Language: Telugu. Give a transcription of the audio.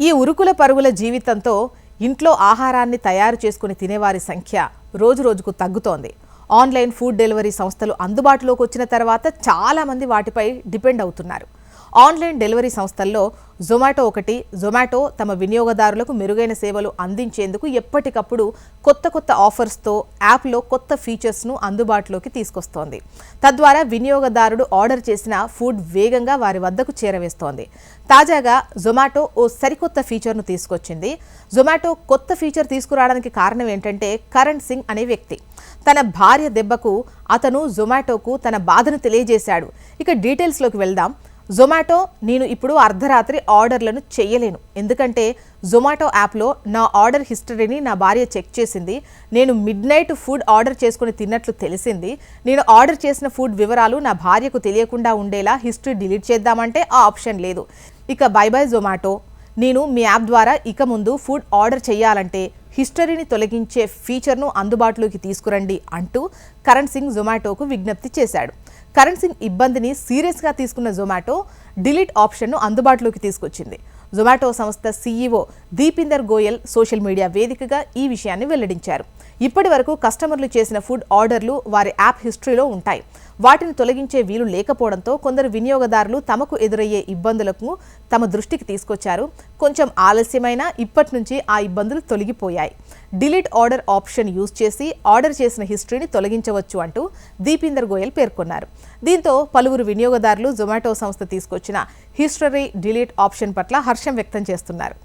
ఈ ఉరుకుల పరుగుల జీవితంతో ఇంట్లో ఆహారాన్ని తయారు చేసుకుని తినేవారి సంఖ్య రోజు రోజుకు తగ్గుతోంది. ఆన్లైన్ ఫుడ్ డెలివరీ సంస్థలు అందుబాటులోకి వచ్చిన తర్వాత చాలామంది వాటిపై డిపెండ్ అవుతున్నారు. ఆన్లైన్ డెలివరీ సంస్థల్లో జొమాటో ఒకటి జొమాటో తమ వినియోగదారులకు మెరుగైన సేవలు అందించేందుకు ఎప్పటికప్పుడు కొత్త కొత్త ఆఫర్స్తో యాప్లో కొత్త ఫీచర్స్ను అందుబాటులోకి తీసుకొస్తోంది. తద్వారా వినియోగదారుడు ఆర్డర్ చేసిన ఫుడ్ వేగంగా వారి వద్దకు చేరవేస్తోంది. తాజాగా జొమాటో ఓ సరికొత్త ఫీచర్ను తీసుకొచ్చింది. జొమాటో కొత్త ఫీచర్ తీసుకురావడానికి కారణం ఏంటంటే కరణ్ సింగ్ అనే వ్యక్తి. తన భార్య దెబ్బకు అతను జొమాటోకు తన బాధను తెలియజేశాడు. ఇక డీటెయిల్స్లోకి వెళ్దాం. జొమాటో నేను ఇప్పుడు అర్ధరాత్రి ఆర్డర్లను చేయలేను. ఎందుకంటే జొమాటో యాప్లో నా ఆర్డర్ హిస్టరీని నా భార్య చెక్ చేసింది. నేను మిడ్ నైట్ ఫుడ్ ఆర్డర్ చేసుకుని తిన్నట్లు తెలిసింది. నేను ఆర్డర్ చేసిన ఫుడ్ వివరాలు నా భార్యకు తెలియకుండా ఉండేలా హిస్టరీ డిలీట్ చేద్దామంటే ఆ ఆప్షన్ లేదు. ఇక బై బై జొమాటో నేను మీ యాప్ ద్వారా ఇక ముందు ఫుడ్ ఆర్డర్ చేయాలంటే హిస్టరీని తొలగించే ఫీచర్ను అందుబాటులోకి తీసుకురండి అంటూ కరణ్ సింగ్ జొమాటోకు విజ్ఞప్తి చేశాడు. కరణ్ సింగ్ ఇబ్బందిని సీరియస్గా తీసుకున్న జొమాటో డిలీట్ ఆప్షన్ను అందుబాటులోకి తీసుకొచ్చింది. జొమాటో సంస్థ CEO Deepinder Goyal social media వేదికగా ఈ విషయాన్ని వెల్లడించారు. ఇప్పటి వరకు కస్టమర్లు చేసిన ఫుడ్ ఆర్డర్లు వారి యాప్ హిస్టరీలో ఉంటాయి. వాటిని తొలగించే వీలు లేకపోవడంతో కొందరు వినియోగదారులు తమకు ఎదురయ్యే ఇబ్బందులకు తమ దృష్టికి తీసుకొచ్చారు. కొంచెం ఆలస్యమైన ఇప్పటి నుంచి ఆ ఇబ్బందులు తొలగిపోయాయి. డిలీట్ ఆర్డర్ ఆప్షన్ యూజ్ చేసి ఆర్డర్ చేసిన హిస్టరీని తొలగించవచ్చు అంటూ దీపీందర్ గోయల్ పేర్కొన్నారు. దీంతో పలువురు వినియోగదారులు జొమాటో సంస్థ తీసుకొచ్చిన హిస్టరీ డిలీట్ ఆప్షన్ పట్ల హర్షం వ్యక్తం చేస్తున్నారు.